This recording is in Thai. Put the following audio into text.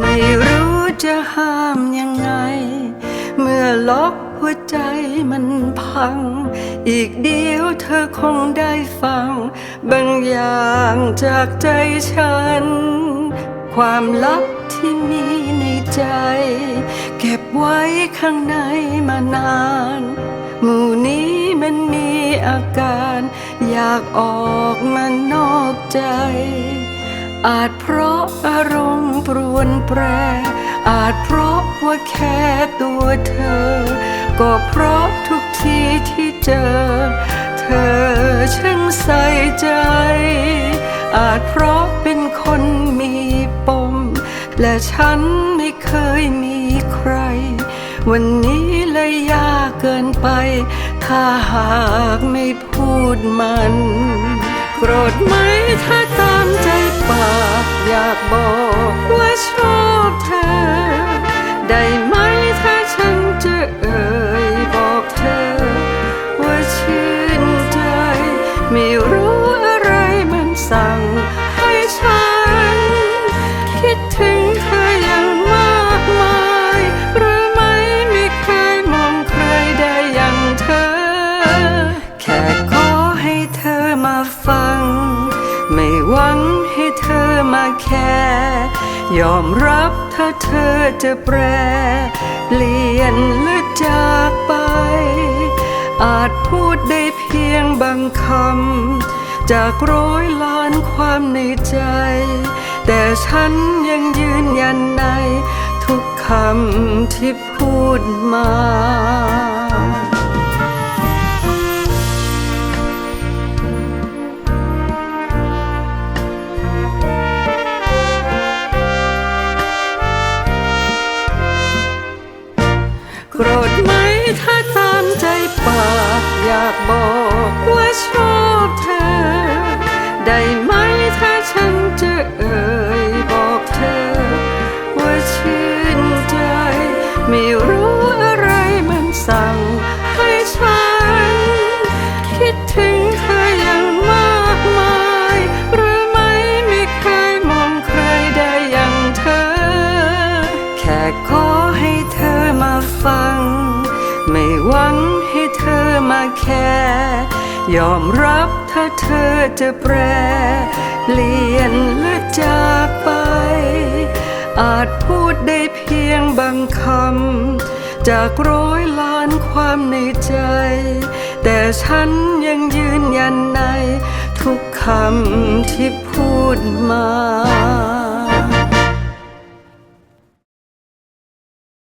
ไม่รู้จะห้ามยังไง เมื่อล็อกหัวใจมันพัง อีกเดียวเธอคงได้ฟัง บางอย่างจากใจฉัน ความลับ ที่มีในใจ เก็บไว้ข้างในมานาน หมู่นี้มันมีอาการ อยากออกมานอกใจ อาจเพราะอารมณ์ปรวนแปร อาจเพราะว่าแค่ตัวเธอ ก็เพราะทุกทีที่เจอ เธอช่างใส่ใจ อาจเพราะเป็นคนมีปม และฉันไม่เคยมีใคร วันนี้เลยยากเกินไป ถ้าหากไม่พูดมัน โกรธไหมถ้าตามใจปากอยากบอกว่าชอบเธอ ได้ไหมถ้าฉันจะเอ่ยบอกเธอ ว่าชื่นใจ ไม่รู้อะไรมันสั่ง ไม่หวังให้เธอมาแค่ ยอมรับถ้าเธอจะแปร เปลี่ยนหรือจากไป อาจพูดได้เพียงบางคำ จากร้อยล้านความในใจ แต่ฉันยังยืนยันใน ทุกคำที่พูดมา โกรธไหมถ้าตามใจปาก อยากบอกว่าชอบเธอ ได้ ค่ยอมรับถ้าเธอจะแปรเปลี่ยนหรือจากไป อาจพูดได้เพียงบางคำ จากร้อยล้านความในใจ แต่ฉันยังยืนยันใน ทุกคำที่พูดมา